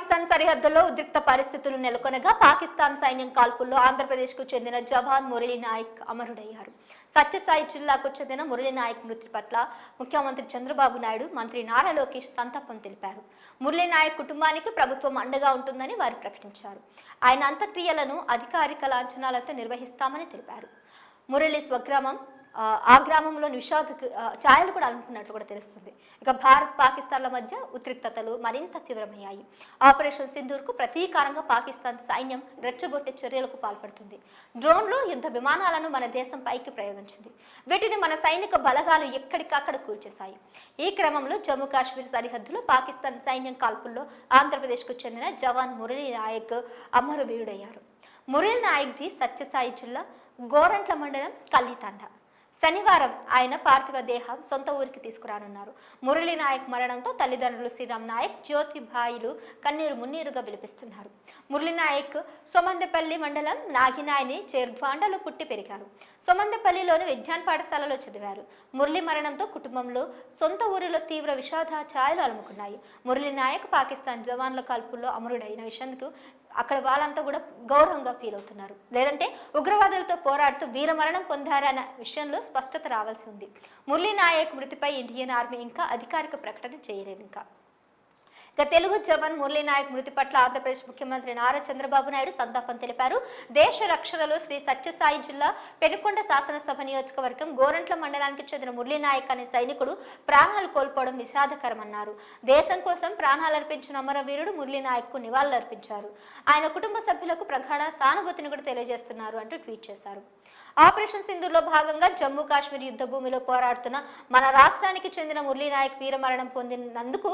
పాకిస్తాన్ సరిహద్దులో ఉద్రిక్త పరిస్థితులు నెలకొనగా పాకిస్తాన్ సైన్యం కాల్పుల్లో ఆంధ్రప్రదేశ్కు చెందిన జవాన్ మురళీ నాయక్ అమరుడయ్యారు. సత్యసాయి జిల్లాకు చెందిన మురళీ నాయక్ మృతి పట్ల ముఖ్యమంత్రి చంద్రబాబు నాయుడు మంత్రి నారా లోకేష్ సంతాపం తెలిపారు. మురళీ నాయక్ కుటుంబానికి ప్రభుత్వం అండగా ఉంటుందని వారు ప్రకటించారు. ఆయన అంత్యక్రియలను అధికారిక లాంఛనాలతో నిర్వహిస్తామని తెలిపారు. మురళి స్వగ్రామం ఆ, గ్రామంలో నిషాద్ ఛాయలు కూడా అనుకున్నట్లు కూడా తెలుస్తుంది. ఇక భారత్ పాకిస్తాన్ల మధ్య ఉద్రిక్తతలు మరింత తీవ్రమయ్యాయి. ఆపరేషన్ సింధూర్కు ప్రతీకారంగా పాకిస్తాన్ సైన్యం రెచ్చగొట్టే చర్యలకు పాల్పడుతుంది. డ్రోన్లు యుద్ధ విమానాలను మన దేశం పైకి ప్రయోగించింది. వీటిని మన సైనిక బలగాలు ఎక్కడికక్కడ కూల్చేశాయి. ఈ క్రమంలో జమ్మూ కాశ్మీర్ సరిహద్దులో పాకిస్తాన్ సైన్యం కాల్పుల్లో ఆంధ్రప్రదేశ్కు చెందిన జవాన్ మురళీ నాయక్ అమరవీయుడయ్యారు మురేల్ నాయక్ది సత్యసాయి జిల్లా గోరంట్ల మండలం కల్లితండ. శనివారం ఆయన పార్థివ దేహం సొంత ఊరికి తీసుకురానున్నారు. మురళీ నాయక్ మరణంతో తల్లిదండ్రులు శ్రీరామ్ నాయక్ జ్యోతిభాయిలు కన్నీరు మున్నీరుగా విలిపిస్తున్నారు. మురళీ నాయక్ సొమందెపల్లి మండలం నాగినాయని చేర్ద్వాండలో పుట్టి పెరిగారు. సొమందెపల్లిలోని విజ్ఞాన పాఠశాలలో చదివారు. మురళి మరణంతో కుటుంబంలో సొంత ఊరిలో తీవ్ర విషాద ఛాయలు అలుముకున్నాయి. మురళీ నాయక్ పాకిస్తాన్ జవాన్ల కాల్పుల్లో అమరుడైన విషయంకు అక్కడ వాళ్ళంతా కూడా గౌరవంగా ఫీల్ అవుతున్నారు. లేదంటే ఉగ్రవాదులతో పోరాడుతూ వీరమరణం పొందారన్న విషయంలో స్పష్టత రావాల్సి ఉంది. మురళీ నాయక్ మృతిపై ఇండియన్ ఆర్మీ ఇంకా అధికారిక ప్రకటన చేయలేదు ఇంకా. ఇక తెలుగు జవాన్ మురళీ నాయక్ మృతి పట్ల ఆంధ్రప్రదేశ్ ముఖ్యమంత్రి నారా చంద్రబాబు నాయుడు సంతాపం తెలిపారు. దేశ రక్షణలో శ్రీ సత్యసాయి జిల్లా పెనుకొండ శాసనసభ నియోజకవర్గం గోరంట్ల మండలానికి చెందిన మురళీ నాయక్ అనే సైనికుడు ప్రాణాలు కోల్పోవడం విషాదకరమన్నారు. దేశం కోసం ప్రాణాలు అర్పించిన అమరవీరుడు మురళీ నాయక్కు నివాళులర్పించారు. ఆయన కుటుంబ సభ్యులకు ప్రగాఢ సానుభూతిని కూడా తెలియజేస్తున్నారు అంటూ ట్వీట్ చేశారు. ఆపరేషన్ సింధూర్లో భాగంగా జమ్మూ కాశ్మీర్ యుద్ధ భూమిలో పోరాడుతున్న మన రాష్ట్రానికి చెందిన మురళీ నాయక్ వీరమరణం పొందినందుకు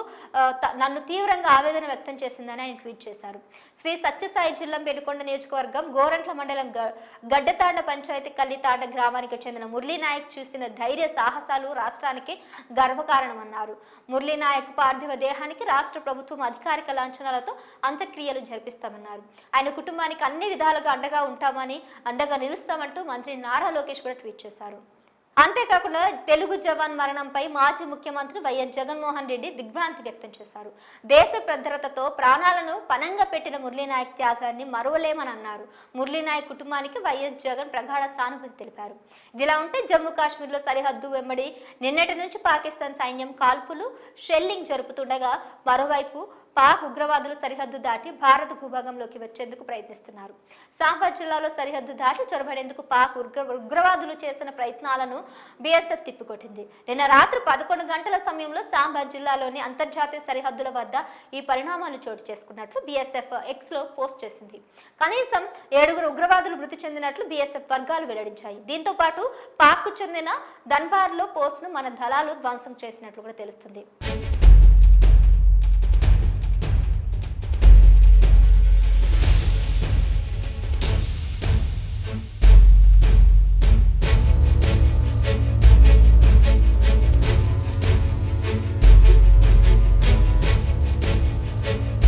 నన్ను తీవ్రంగా ఆవేదన వ్యక్తం చేసిందని ఆయన ట్వీట్ చేశారు. శ్రీ సత్యసాయి జిల్లా పెనుకొండ నియోజకవర్గం గోరంట్ల మండలం గ- గడ్డతాండ పంచాయతీ కల్లితాండ గ్రామానికి చెందిన మురళీ నాయక్ చూసిన ధైర్య సాహసాలు రాష్ట్రానికి గర్వకారణమన్నారు. మురళీ నాయక్ పార్థివ దేహానికి రాష్ట్ర ప్రభుత్వం అధికారిక లాంఛనాలతో అంత్యక్రియలు జరిపిస్తామన్నారు. ఆయన కుటుంబానికి అన్ని విధాలుగా అండగా ఉంటామని అండగా నిలుస్తామంటూ మంత్రి నారా లోకేష్ కూడా ట్వీట్ చేశారు. అంతేకాకుండా తెలుగు జవాన్ మరణంపై మాజీ ముఖ్యమంత్రి వైఎస్ జగన్మోహన్ రెడ్డి దిగ్భ్రాంతి వ్యక్తం చేశారు. దేశ భద్రతతో ప్రాణాలను పనంగా పెట్టిన మురళీనాయక్ త్యాగాన్ని మరువలేమని అన్నారు. మురళీనాయక్ కుటుంబానికి వైఎస్ జగన్ ప్రగాఢ సానుభూతి తెలిపారు. ఇదిలా ఉంటే జమ్మూ కాశ్మీర్లో సరిహద్దు వెంబడి నిన్నటి నుంచి పాకిస్తాన్ సైన్యం కాల్పులు షెల్లింగ్ జరుపుతుండగా మరోవైపు పాక్ ఉగ్రవాదులు సరిహద్దు దాటి భారత భూభాగంలోకి వచ్చేందుకు ప్రయత్నిస్తున్నారు. సాంబా జిల్లాలో సరిహద్దు దాటి చొరబడేందుకు పాక్ ఉగ్ర ఉగ్రవాదులు చేసిన ప్రయత్నాలను బీఎస్ఎఫ్ తిప్పికొట్టింది. నిన్న రాత్రి పదకొండు గంటల సమయంలో సాంబార్ జిల్లాలోని అంతర్జాతీయ సరిహద్దుల వద్ద ఈ పరిణామాలు చోటు చేసుకున్నట్లు బీఎస్ఎఫ్ ఎక్స్లో పోస్ట్ చేసింది. కనీసం ఏడుగురు ఉగ్రవాదులు మృతి చెందినట్లు బీఎస్ఎఫ్ వర్గాలు వెల్లడించాయి. దీంతో పాటు పాక్కు చెందిన దన్బార్లో పోస్ట్ను మన దళాలు ధ్వంసం చేసినట్లు కూడా తెలుస్తుంది.